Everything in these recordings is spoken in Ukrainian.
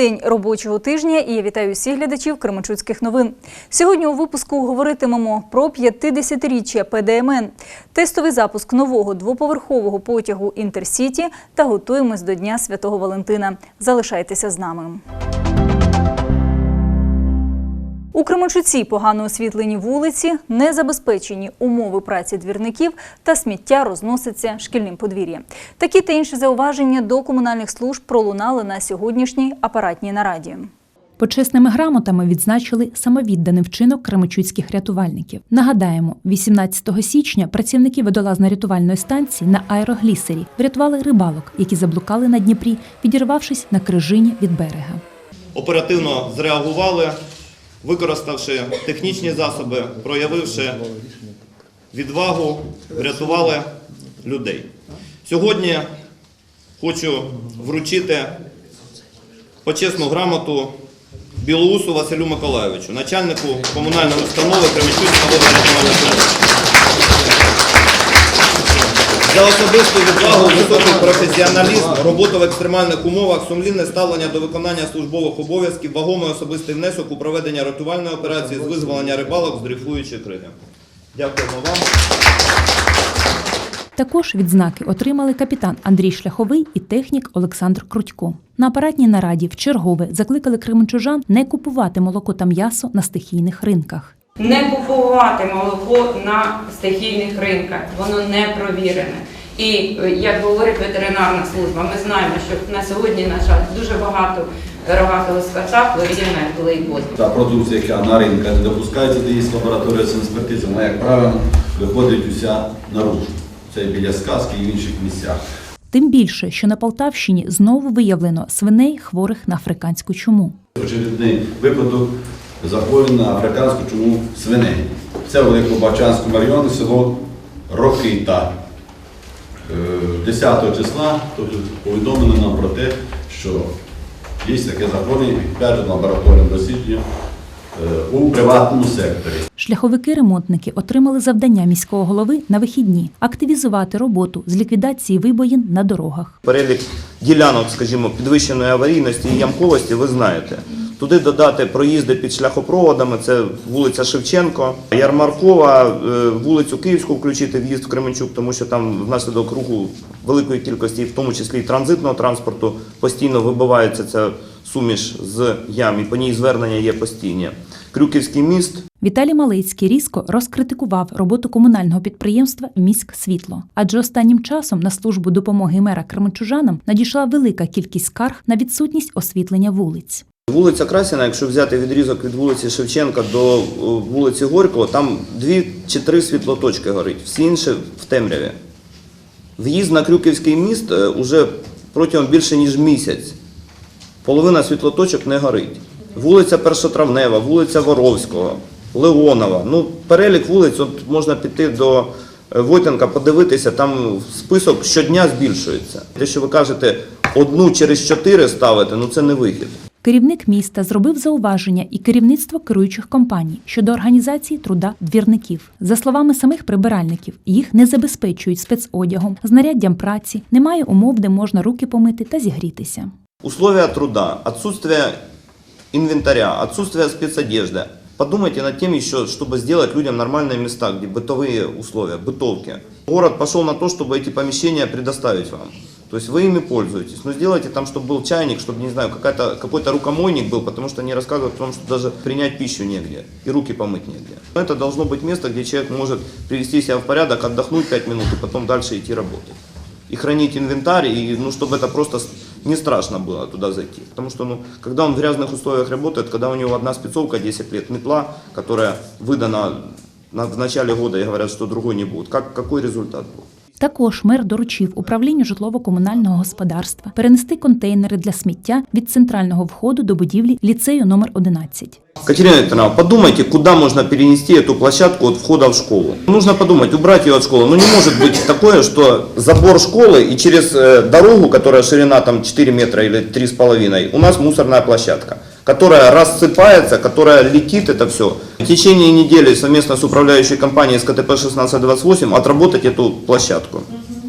день робочого тижня і я вітаю всіх глядачів Кременчуцьких новин. Сьогодні у випуску говоритимемо про 50-річчя ПДМН, тестовий запуск нового двоповерхового потягу Інтерсіті та готуємось до Дня Святого Валентина. Залишайтеся з нами. У Кременчуці погано освітлені вулиці, незабезпечені умови праці двірників та сміття розноситься шкільним подвір'ям. Такі та інші зауваження до комунальних служб пролунали на сьогоднішній апаратній нараді. Почесними грамотами відзначили самовідданий вчинок кремичуцьких рятувальників. Нагадаємо, 18 січня працівники водолазно-рятувальної станції на аероглісері врятували рибалок, які заблукали на Дніпрі, відірвавшись на крижині від берега. оперативно зреагували, використавши технічні засоби, проявивши відвагу, врятували людей. Сьогодні хочу вручити почесну грамоту Білоусу Василю Миколайовичу, начальнику комунальної установи Кременчуцька водорятувальна служба. За особисту відвагу, високий професіоналізм, роботу в екстремальних умовах, сумлінне ставлення до виконання службових обов'язків, вагомий особистий внесок у проведення рятувальної операції з визволення рибалок з дрейфуючої криги. Дякуємо вам. Також відзнаки отримали капітан Андрій Шляховий і технік Олександр Крутько. На апаратній нараді в чергове закликали кременчужан не купувати молоко та м'ясо на стихійних ринках. Не купувати молоко на стихійних ринках, воно не провірене. І е, як говорить ветеринарна служба, ми знаємо, що на сьогодні, на жаль, дуже багато рогатого скота хворіє на глейбот. Та продукція, яка на ринку не допускається до її з лабораторії з експертизи, вона, як правило, виходить уся наружу. Це біля сказки і в інших місцях. Тим більше, що на Полтавщині знову виявлено свиней хворих на африканську чуму. Очевидний випадок захворювання на африканську чуму свиней. Це в Великобачанському районі село Рокита. Е, 10 числа тобто, повідомлено нам про те, що є таке захворювання, підтверджено лабораторним дослідженням е, у приватному секторі. Шляховики-ремонтники отримали завдання міського голови на вихідні активізувати роботу з ліквідації вибоїн на дорогах. Перелік ділянок, скажімо, підвищеної аварійності і ямковості, ви знаєте. Туди додати проїзди під шляхопроводами, це вулиця Шевченко, Ярмаркова, е, вулицю Київську включити в'їзд в Кременчук, тому що там внаслідок руху великої кількості, в тому числі і транзитного транспорту, постійно вибивається ця суміш з ям, і по ній звернення є постійні. Крюківський міст, Віталій Малицький різко розкритикував роботу комунального підприємства Міськ Світло, адже останнім часом на службу допомоги мера кременчужанам надійшла велика кількість скарг на відсутність освітлення вулиць. Вулиця Красіна, якщо взяти відрізок від вулиці Шевченка до е, вулиці Горького, там дві чи три світлоточки горить, всі інші в темряві. В'їзд на Крюківський міст е, уже протягом більше ніж місяць. Половина світлоточок не горить. Вулиця Першотравнева, вулиця Воровського, Леонова. Ну, перелік вулиць, от можна піти до е, Войтенка, подивитися, там список щодня збільшується. Те, що ви кажете, одну через чотири ставити, ну це не вихід. Керівник міста зробив зауваження і керівництво керуючих компаній щодо організації труда двірників. За словами самих прибиральників, їх не забезпечують спецодягом, знаряддям праці, немає умов, де можна руки помити та зігрітися. Условия труда, отсутствие инвентаря, отсутствие спецодежды. Подумайте над тем еще, чтобы сделать людям нормальные места, где бытовые условия, бытовки. Город пошел на то, чтобы эти помещения предоставить вам. То есть вы ими пользуетесь. Но сделайте там, чтобы был чайник, чтобы, не знаю, какой-то рукомойник был, потому что они рассказывают о том, что даже принять пищу негде и руки помыть негде. Это должно быть место, где человек может привести себя в порядок, отдохнуть 5 минут и потом дальше идти работать. И хранить инвентарь, и, ну, чтобы это просто не страшно было туда зайти. Потому что, ну, когда он в грязных условиях работает, когда у него одна спецовка 10 лет, метла, которая выдана на- в начале года и говорят, что другой не будет, как, какой результат был? Також мер доручив управлінню житлово-комунального господарства перенести контейнери для сміття від центрального входу до будівлі ліцею номер 11. Катерина Викторовна, подумайте, куда можно перенести эту площадку от входа в школу. Нужно подумать, убрать ее от школы. Ну не может быть такое, что забор школы и через э, дорогу, которая ширина там 4 метра или 3,5, у нас мусорная площадка которая рассыпается, которая летит это все. В течение недели совместно с управляющей компанией СКТП 1628 отработать эту площадку,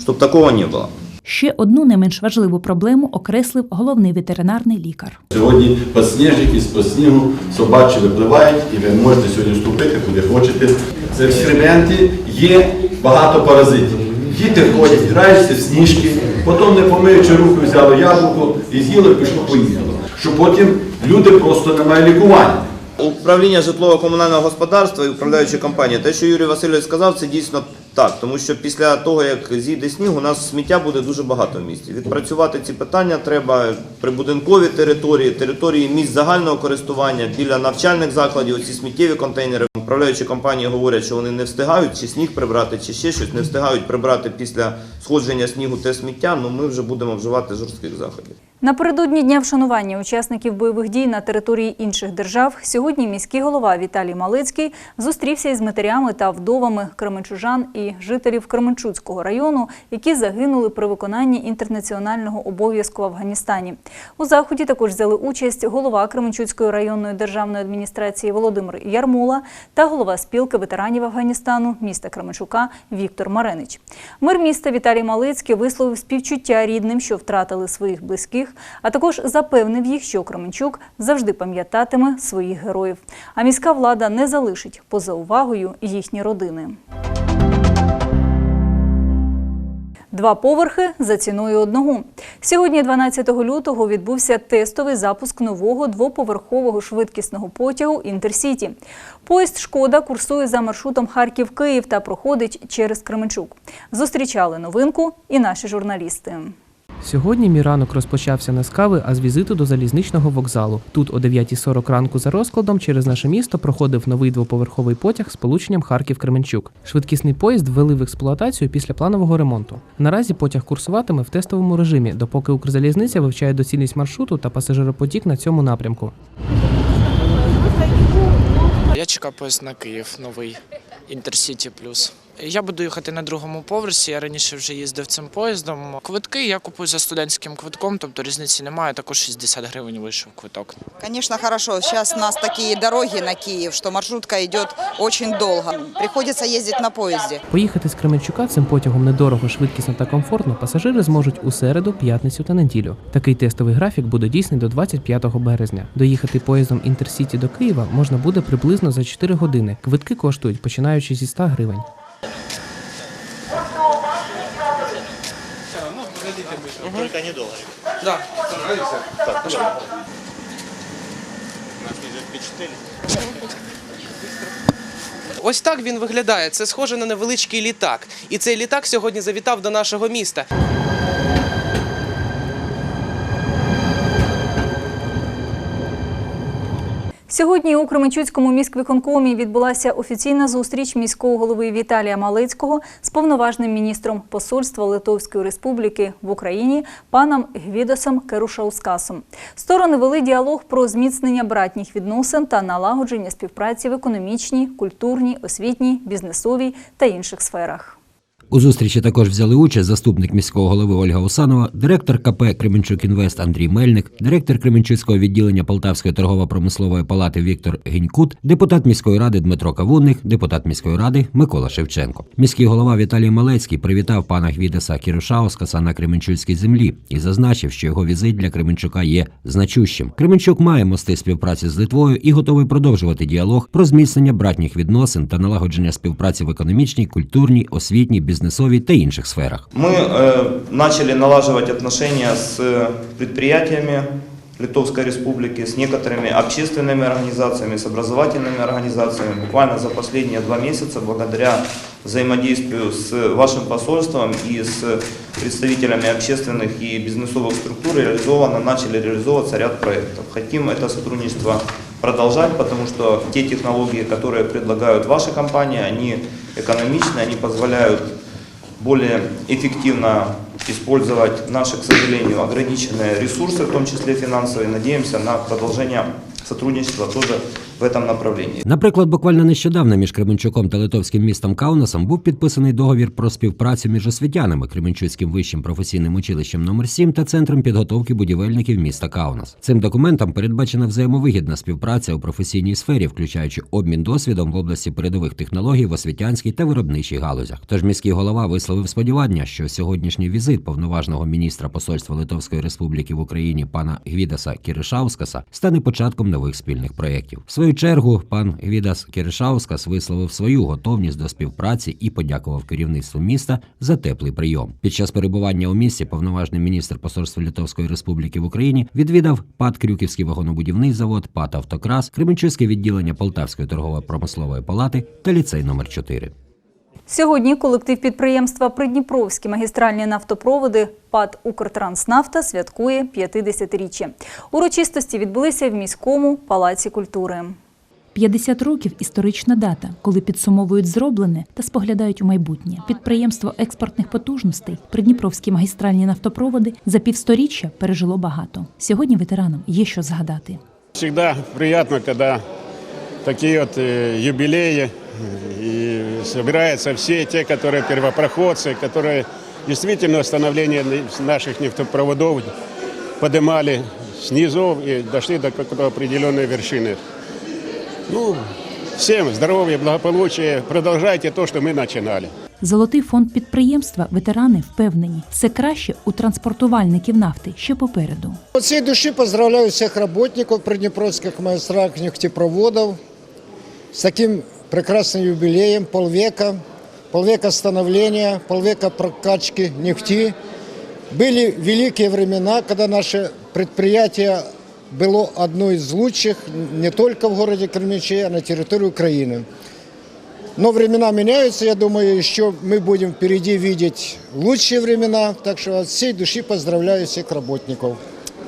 чтобы такого не было. Ще одну не менш важливу проблему окреслив головний ветеринарний лікар. Сьогодні подсніжники з снігу собачі випливають і ви можете сьогодні вступити куди хочете. Це експерименти, є багато паразитів. Діти ходять, граються в сніжки, потім не помиючи руки, взяли яблуко і з'їли, пішло поїхало. Що потім люди просто не мають лікування. Управління житлово-комунального господарства і управляючі компанії. Те, що Юрій Васильович сказав, це дійсно так, тому що після того, як зійде сніг, у нас сміття буде дуже багато в місті. Відпрацювати ці питання треба прибудинкові території, території місць загального користування, біля навчальних закладів, оці сміттєві контейнери. Управляючі компанії говорять, що вони не встигають чи сніг прибрати, чи ще щось, не встигають прибрати після сходження снігу те сміття, ну ми вже будемо вживати жорстких заходів. Напередодні дня вшанування учасників бойових дій на території інших держав сьогодні міський голова Віталій Малицький зустрівся із матерями та вдовами кременчужан і жителів Кременчуцького району, які загинули при виконанні інтернаціонального обов'язку в Афганістані. У заході також взяли участь голова Кременчуцької районної державної адміністрації Володимир Ярмола та голова спілки ветеранів Афганістану міста Кременчука Віктор Маренич. Мер міста Віталій Малицький висловив співчуття рідним, що втратили своїх близьких, а також запевнив їх, що Кременчук завжди пам'ятатиме своїх героїв. А міська влада не залишить поза увагою їхні родини. Два поверхи за ціною одного. Сьогодні, 12 лютого, відбувся тестовий запуск нового двоповерхового швидкісного потягу Інтерсіті. Поїзд Шкода курсує за маршрутом Харків-Київ та проходить через Кременчук. Зустрічали новинку і наші журналісти. Сьогодні мій ранок розпочався не з кави, а з візиту до залізничного вокзалу. Тут о 9.40 ранку за розкладом через наше місто проходив новий двоповерховий потяг з полученням Харків-Кременчук. Швидкісний поїзд ввели в експлуатацію після планового ремонту. Наразі потяг курсуватиме в тестовому режимі, допоки Укрзалізниця вивчає доцільність маршруту та пасажиропотік на цьому напрямку. Я чекаю поїзд на Київ новий Інтерсіті Плюс. Я буду їхати на другому поверсі. Я раніше вже їздив цим поїздом. Квитки я купую за студентським квитком, тобто різниці немає. Також 60 гривень вийшов квиток. Конечно, хорошо. Сейчас у нас такие дороги на Киев, что маршрутка идет очень долго. Приходится ездить на поезде. Поїхати з Кременчука цим потягом недорого, швидкісно та комфортно пасажири зможуть у середу, п'ятницю та неділю. Такий тестовий графік буде дійсний до 25 березня. Доїхати поїздом Інтерсіті до Києва можна буде приблизно за 4 години. Квитки коштують починаючи зі 100 гривень. Ось так він виглядає. Це схоже на невеличкий літак. І цей літак сьогодні завітав до нашого міста. Сьогодні у Кременчуцькому міськвиконкомі відбулася офіційна зустріч міського голови Віталія Малицького з повноважним міністром посольства Литовської Республіки в Україні паном Гвідосом Керушаускасом. Сторони вели діалог про зміцнення братніх відносин та налагодження співпраці в економічній, культурній, освітній, бізнесовій та інших сферах. У зустрічі також взяли участь заступник міського голови Ольга Усанова, директор КП Кременчук Інвест Андрій Мельник, директор Кременчуцького відділення Полтавської торгово-промислової палати Віктор Гінькут, депутат міської ради Дмитро Кавунник, депутат міської ради Микола Шевченко. Міський голова Віталій Малецький привітав пана Гвідеса Кірушаускаса на Кременчуцькій землі і зазначив, що його візит для Кременчука є значущим. Кременчук має мости співпраці з Литвою і готовий продовжувати діалог про зміцнення братніх відносин та налагодження співпраці в економічній, культурній, освітній, бізнесовій та інших сферах. Мы э, начали налаживать отношения с э, предприятиями Литовской Республики, с некоторыми общественными организациями, с образовательными организациями. Буквально за последние два месяца, благодаря взаимодействию с вашим посольством и с представителями общественных и бизнесовых структур реализовано, начали реализовываться ряд проектов. Хотим это сотрудничество продолжать, потому что те технологии, которые предлагают ваши компании, они экономичны, они позволяют более эффективно использовать наши, к сожалению, ограниченные ресурсы, в том числе финансовые. Надеемся на продолжение сотрудничество тоже в этом направлении. Наприклад, буквально нещодавно між Кременчуком та литовським містом Каунасом був підписаний договір про співпрацю між освітянами Кременчуцьким вищим професійним училищем номер 7 та центром підготовки будівельників міста Каунас. Цим документом передбачена взаємовигідна співпраця у професійній сфері, включаючи обмін досвідом в області передових технологій в освітянській та виробничій галузях. Тож міський голова висловив сподівання, що сьогоднішній візит повноважного міністра посольства Литовської Республіки в Україні пана Гвідаса Кіришаускаса стане початком нових спільних проєктів. В свою чергу пан Гвідас Кіршаускас висловив свою готовність до співпраці і подякував керівництву міста за теплий прийом. Під час перебування у місті повноважний міністр посольства Литовської Республіки в Україні відвідав ПАД Крюківський вагонобудівний завод, ПАД Автокрас, Кременчуське відділення Полтавської торгово-промислової палати та ліцей номер 4 Сьогодні колектив підприємства Придніпровські магістральні нафтопроводи ПАД «Укртранснафта» святкує 50-річчя. Урочистості відбулися в міському палаці культури. 50 років історична дата, коли підсумовують зроблене та споглядають у майбутнє. Підприємство експортних потужностей, Придніпровські магістральні нафтопроводи за півсторіччя пережило багато. Сьогодні ветеранам є що згадати. Всегда приятно, когда такие вот э, юбилеи и собираются все те, которые первопроходцы, которые действительно становление наших нефтепроводов поднимали с низов и дошли до какой-то определенной вершины. Ну, всем здоровья, благополучия. Продолжайте то, что мы начинали. Золотий фонд підприємства ветерани впевнені, все краще у транспортувальників нафти ще попереду. От всей души поздравляю всех работников приднепровских магистральных нефтепроводов с таким прекрасным юбилеем, полвека, полвека становления, полвека прокачки нефти. Были великие времена, когда наше предприятие было одно из лучших не только в городе Кременчуге, а на территории Украины. Но времена меняются, я думаю, еще мы будем впереди видеть лучшие времена. Так что от всей души поздравляю всех работников.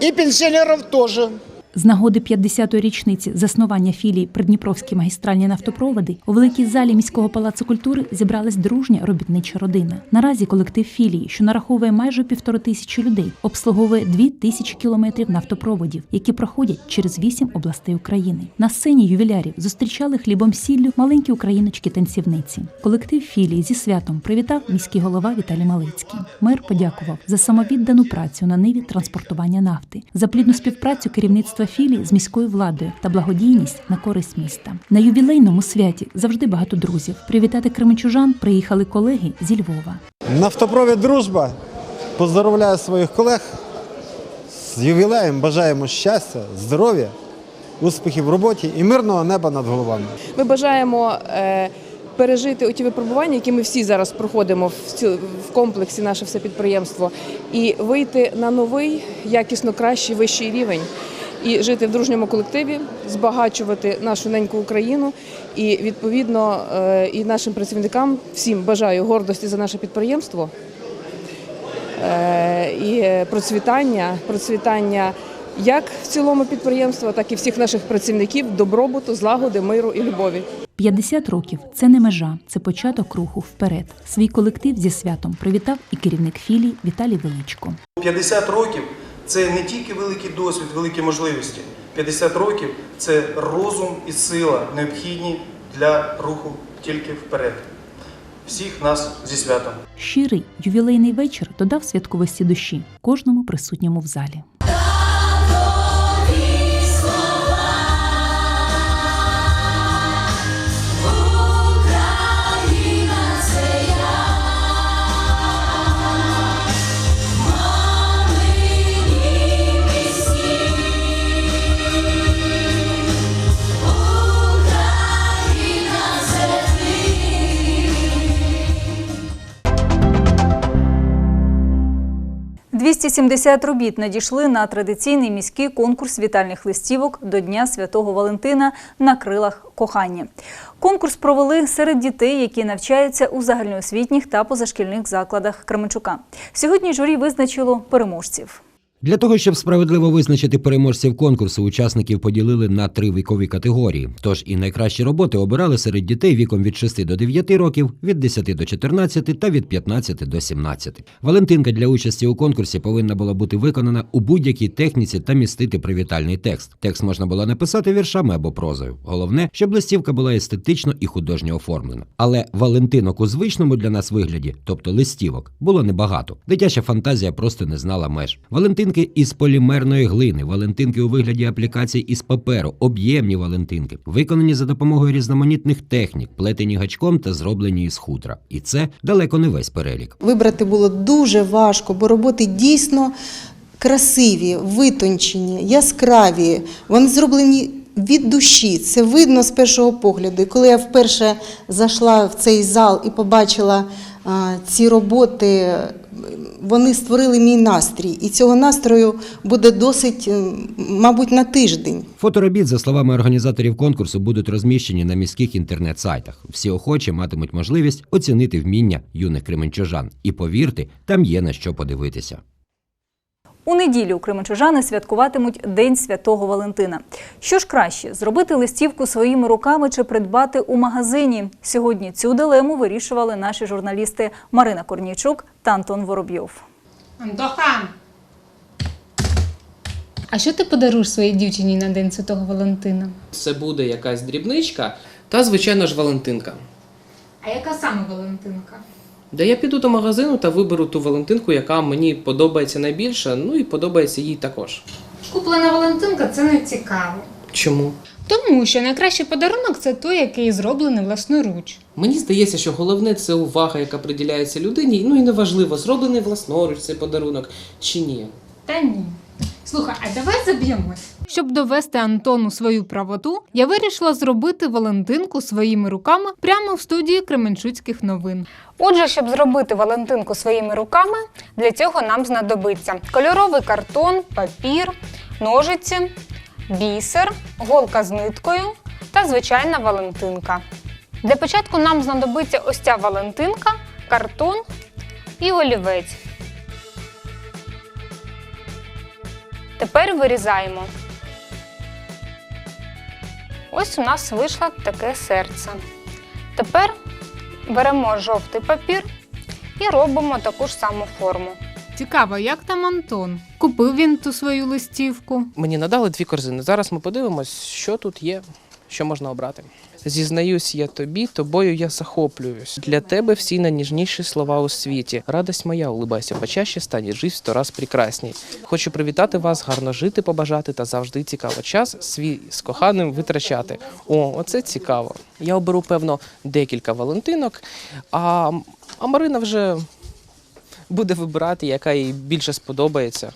И пенсионеров тоже. З нагоди 50-ї річниці заснування філії Придніпровські магістральні нафтопроводи у великій залі міського палацу культури зібралась дружня робітнича родина. Наразі колектив філії, що нараховує майже півтори тисячі людей, обслуговує дві тисячі кілометрів нафтопроводів, які проходять через вісім областей України. На сцені ювілярів зустрічали хлібом сіллю маленькі україночки-танцівниці. Колектив філії зі святом привітав міський голова Віталій Малицький. Мер подякував за самовіддану працю на ниві транспортування нафти, за плідну співпрацю керівництва філії з міською владою та благодійність на користь міста. На ювілейному святі завжди багато друзів. Привітати кременчужан приїхали колеги зі Львова. Нафтопровід Дружба. Поздоровляю своїх колег з ювілеєм. Бажаємо щастя, здоров'я, успіхів в роботі і мирного неба над головами. Ми бажаємо е, пережити оті випробування, які ми всі зараз проходимо в комплексі наше все підприємство, і вийти на новий, якісно кращий, вищий рівень. І жити в дружньому колективі, збагачувати нашу неньку Україну, і відповідно е, і нашим працівникам всім бажаю гордості за наше підприємство е, і процвітання, процвітання як в цілому підприємства, так і всіх наших працівників, добробуту, злагоди, миру і любові. 50 років це не межа, це початок руху вперед. Свій колектив зі святом привітав і керівник філії Віталій Величко. 50 років це не тільки великий досвід, великі можливості. 50 років це розум і сила, необхідні для руху тільки вперед. Всіх нас зі святом. Щирий ювілейний вечір додав святковості душі кожному присутньому в залі. – 270 робіт надійшли на традиційний міський конкурс вітальних листівок до Дня Святого Валентина на крилах кохання. Конкурс провели серед дітей, які навчаються у загальноосвітніх та позашкільних закладах Кременчука. Сьогодні журі визначило переможців. Для того, щоб справедливо визначити переможців конкурсу, учасників поділили на три вікові категорії. Тож і найкращі роботи обирали серед дітей віком від 6 до 9 років, від 10 до 14 та від 15 до 17. Валентинка для участі у конкурсі повинна була бути виконана у будь-якій техніці та містити привітальний текст. Текст можна було написати віршами або прозою. Головне, щоб листівка була естетично і художньо оформлена. Але Валентинок у звичному для нас вигляді, тобто листівок, було небагато. Дитяча фантазія просто не знала меж. Валентинки із полімерної глини, валентинки у вигляді аплікацій із паперу, об'ємні валентинки, виконані за допомогою різноманітних технік, плетені гачком та зроблені із хутра. І це далеко не весь перелік. Вибрати було дуже важко, бо роботи дійсно красиві, витончені, яскраві. Вони зроблені від душі. Це видно з першого погляду. І коли я вперше зайшла в цей зал і побачила а, ці роботи, вони створили мій настрій. І цього настрою буде досить, мабуть, на тиждень. Фоторобіт, за словами організаторів конкурсу, будуть розміщені на міських інтернет-сайтах. Всі охочі матимуть можливість оцінити вміння юних кременчужан. І повірте, там є на що подивитися. У неділю кременчужани святкуватимуть День Святого Валентина. Що ж краще зробити листівку своїми руками чи придбати у магазині? Сьогодні цю дилему вирішували наші журналісти Марина Корнійчук та Антон Воробйов. Антоха! А що ти подаруєш своїй дівчині на День Святого Валентина? Це буде якась дрібничка та, звичайно ж, Валентинка. А яка саме Валентинка? Де я піду до магазину та виберу ту Валентинку, яка мені подобається найбільше, ну і подобається їй також. Куплена Валентинка це не цікаво. Чому? Тому що найкращий подарунок це той, який зроблений власноруч. Мені здається, що головне це увага, яка приділяється людині. Ну і неважливо, зроблений власноруч цей подарунок чи ні. Та ні. Слухай, а давай заб'ємось. Щоб довести Антону свою правоту, я вирішила зробити Валентинку своїми руками прямо в студії Кременчуцьких новин. Отже, щоб зробити Валентинку своїми руками, для цього нам знадобиться кольоровий картон, папір, ножиці, бісер, голка з ниткою та звичайна Валентинка. Для початку нам знадобиться ось ця Валентинка, картон і олівець. Тепер вирізаємо. Ось у нас вийшло таке серце. Тепер беремо жовтий папір і робимо таку ж саму форму. Цікаво, як там Антон? Купив він ту свою листівку. Мені надали дві корзини. Зараз ми подивимось, що тут є, що можна обрати. Зізнаюсь я тобі, тобою я захоплююсь. Для тебе всі найніжніші слова у світі. Радость моя, улибайся почаще, стань жив сто раз прекрасній. Хочу привітати вас, гарно жити, побажати та завжди цікаво час свій з коханим витрачати. О, оце цікаво. Я оберу, певно, декілька валентинок, а, а Марина вже буде вибирати, яка їй більше сподобається.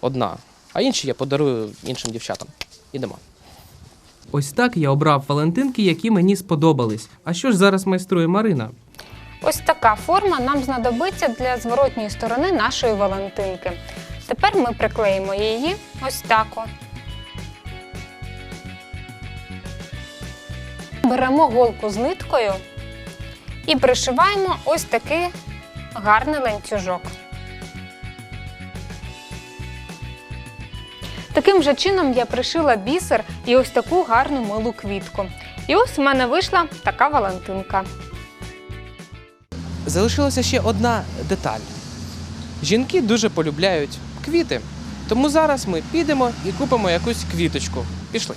Одна. А інші я подарую іншим дівчатам. Ідемо. Ось так я обрав Валентинки, які мені сподобались. А що ж зараз майструє Марина? Ось така форма нам знадобиться для зворотньої сторони нашої Валентинки. Тепер ми приклеїмо її ось так. Беремо голку з ниткою і пришиваємо ось такий гарний ланцюжок. Таким же чином я пришила бісер і ось таку гарну милу квітку. І ось в мене вийшла така Валентинка. Залишилася ще одна деталь. Жінки дуже полюбляють квіти. Тому зараз ми підемо і купимо якусь квіточку. Пішли.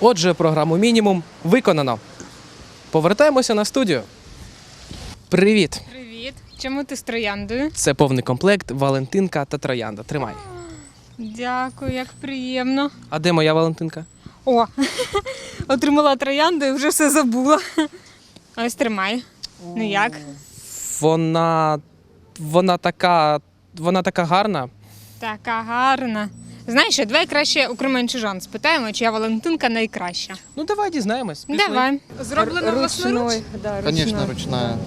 Отже, програму мінімум виконано. Повертаємося на студію. Привіт! Привіт! Чому ти з трояндою? Це повний комплект Валентинка та Троянда. Тримай. Дякую, як приємно. А де моя Валентинка? О, отримала троянду і вже все забула. Ось тримай. Ну як? Вона. Вона така. Вона така гарна. Така гарна. Знаєш, що, давай краще у Кременчужан спитаємо, чия Валентинка найкраща. Ну давай дізнаємось. Пішли. Давай. Зроблена власноруч? Конечно, ручная.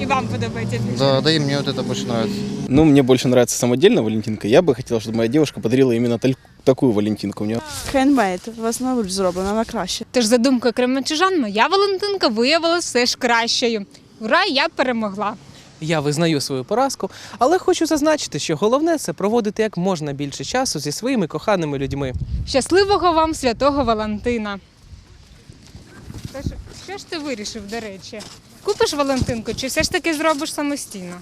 І вам подобається більше? Да, да и мне вот это больше нравится. Ну, мне больше нравится самодельная Валентинка. Я бы хотел, чтобы моя девушка подарила именно таль- такую Валентинку. У нее Хендмейд, власноруч зроблена, вона краще. Тож, за думкою кременчужан, моя Валентинка виявилася все ж кращою. Ура, я перемогла! Я визнаю свою поразку, але хочу зазначити, що головне це проводити як можна більше часу зі своїми коханими людьми. Щасливого вам святого Валентина! Що ж ти вирішив, до речі? Купиш Валентинку чи все ж таки зробиш самостійно?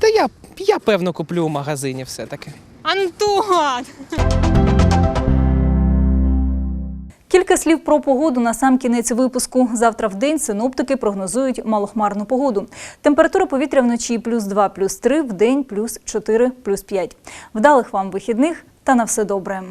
Та я, я певно куплю у магазині все-таки. Антон! Кілька слів про погоду на сам кінець випуску. Завтра в день синоптики прогнозують малохмарну погоду. Температура повітря вночі плюс 2, плюс 3, в день плюс 4, плюс 5. Вдалих вам вихідних та на все добре.